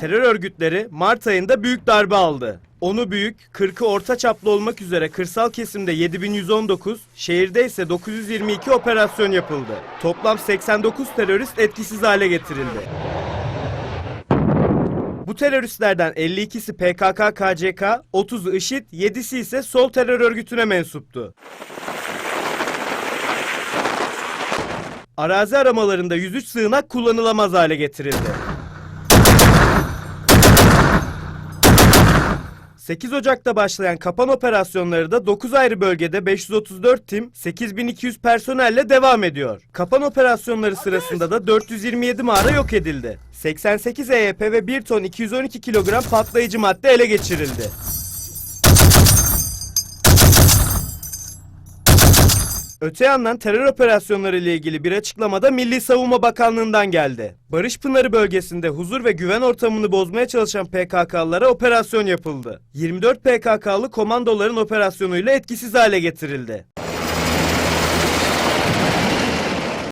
Terör örgütleri Mart ayında büyük darbe aldı. Onu büyük, 40'ı orta çaplı olmak üzere kırsal kesimde 7119, şehirde ise 922 operasyon yapıldı. Toplam 89 terörist etkisiz hale getirildi. Bu teröristlerden 52'si PKK-KCK, 30'u IŞİD, 7'si ise sol terör örgütüne mensuptu. Arazi aramalarında 103 sığınak kullanılamaz hale getirildi. 8 Ocak'ta başlayan kapan operasyonları da 9 ayrı bölgede 534 tim, 8200 personelle devam ediyor. Kapan operasyonları sırasında da 427 mağara yok edildi. 88 EYP ve 1 ton 212 kilogram patlayıcı madde ele geçirildi. Öte yandan terör operasyonları ile ilgili bir açıklamada Milli Savunma Bakanlığı'ndan geldi. Barış Pınarı bölgesinde huzur ve güven ortamını bozmaya çalışan PKK'lılara operasyon yapıldı. 24 PKK'lı komandoların operasyonuyla etkisiz hale getirildi.